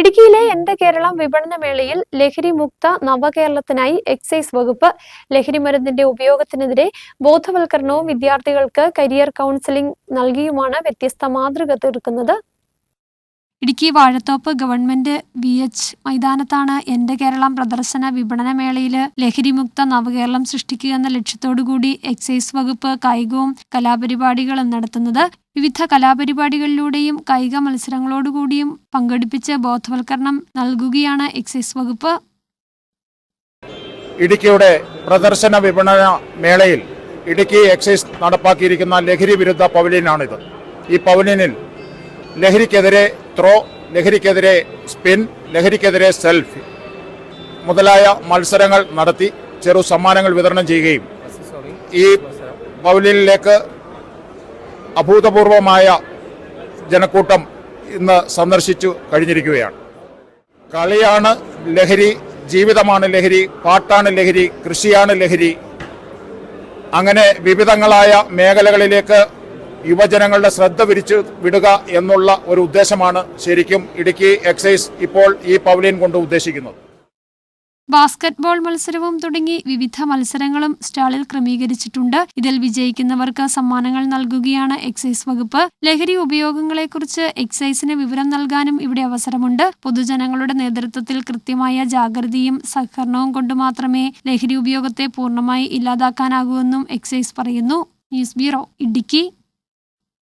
ഇടുക്കിയിലെ എന്റെ കേരളം വിപണന മേളയിൽ ലഹരി മുക്ത നവകേരളത്തിനായി എക്സൈസ് വകുപ്പ് ലഹരി മരുന്നിന്റെ ഉപയോഗത്തിനെതിരെ ബോധവൽക്കരണവും വിദ്യാർത്ഥികൾക്ക് കരിയർ കൗൺസിലിംഗ് നൽകിയുമാണ് വ്യത്യസ്ത മാതൃക തീർക്കുന്നത്. Idukki Vazhathoppu government V H മൈതാനത്താണ് എന്റെ കേരളം പ്രദർശന വിപണന മേളയിൽ ലഹരിമുക്ത നവകേരളം സൃഷ്ടിക്കുക എന്ന ലക്ഷ്യത്തോടുകൂടി എക്സൈസ് വകുപ്പ് കായികവും കലാപരിപാടികളും നടത്തുന്നത്. വിവിധ കലാപരിപാടികളിലൂടെയും കായിക മത്സരങ്ങളോടുകൂടിയും പങ്കെടുപ്പിച്ച് ബോധവൽക്കരണം നൽകുകയാണ് എക്സൈസ് വകുപ്പ്. ഇടുക്കിയുടെ പ്രദർശന വിപണന മേളയിൽ ഇടുക്കി എക്സൈസ് നടപ്പാക്കിയിരിക്കുന്ന ലഹരി വിരുദ്ധ പവലിയനാണിത് ഈ പവലിനിൽ ലഹരിക്കെതിരെ ത്രോ ലഹരിക്കെതിരെ സ്പിൻ ലഹരിക്കെതിരെ സെൽഫ്. മുതലായ മത്സരങ്ങൾ നടത്തി ചെറു സമ്മാനങ്ങൾ വിതരണം ചെയ്യുകയും ഈ പവലിയനിലേക്ക് അഭൂതപൂർവമായ ജനക്കൂട്ടം ഇന്ന് സന്ദർശിച്ചു കഴിഞ്ഞിരിക്കുകയാണ്. കളിയാണ് ലഹരി ജീവിതമാണ് ലഹരി പാട്ടാണ് ലഹരി കൃഷിയാണ് ലഹരി. അങ്ങനെ വിവിധങ്ങളായ മേഖലകളിലേക്ക് യുവജനങ്ങളുടെ ശ്രദ്ധ വിരിച്ചു വിടുക എന്നുള്ള ഒരു ഉദ്ദേശമാണ് ശരിക്കും ഇടുക്കി എക്സൈസ് ഇപ്പോൾ ഈ പവലിയൻ കൊണ്ട് ഉദ്ദേശിക്കുന്നത്. ബാസ്കറ്റ്ബോൾ മത്സരവും തുടങ്ങി വിവിധ മത്സരങ്ങളും സ്റ്റാളിൽ ക്രമീകരിച്ചിട്ടുണ്ട്. ഇതിൽ വിജയിക്കുന്നവർക്ക് സമ്മാനങ്ങൾ നൽകുകയാണ് എക്സൈസ് വകുപ്പ്. ലഹരി ഉപയോഗങ്ങളെക്കുറിച്ച് എക്സൈസിന് വിവരം നൽകാനും ഇവിടെ അവസരമുണ്ട്. പൊതുജനങ്ങളുടെ നേതൃത്വത്തിൽ കൃത്യമായ ജാഗ്രതയും സഹകരണവും കൊണ്ട് മാത്രമേ ലഹരി ഉപയോഗത്തെ പൂർണമായി ഇല്ലാതാക്കാനാകൂ എന്നും എക്സൈസ് പറയുന്നു. News bureau Idukki.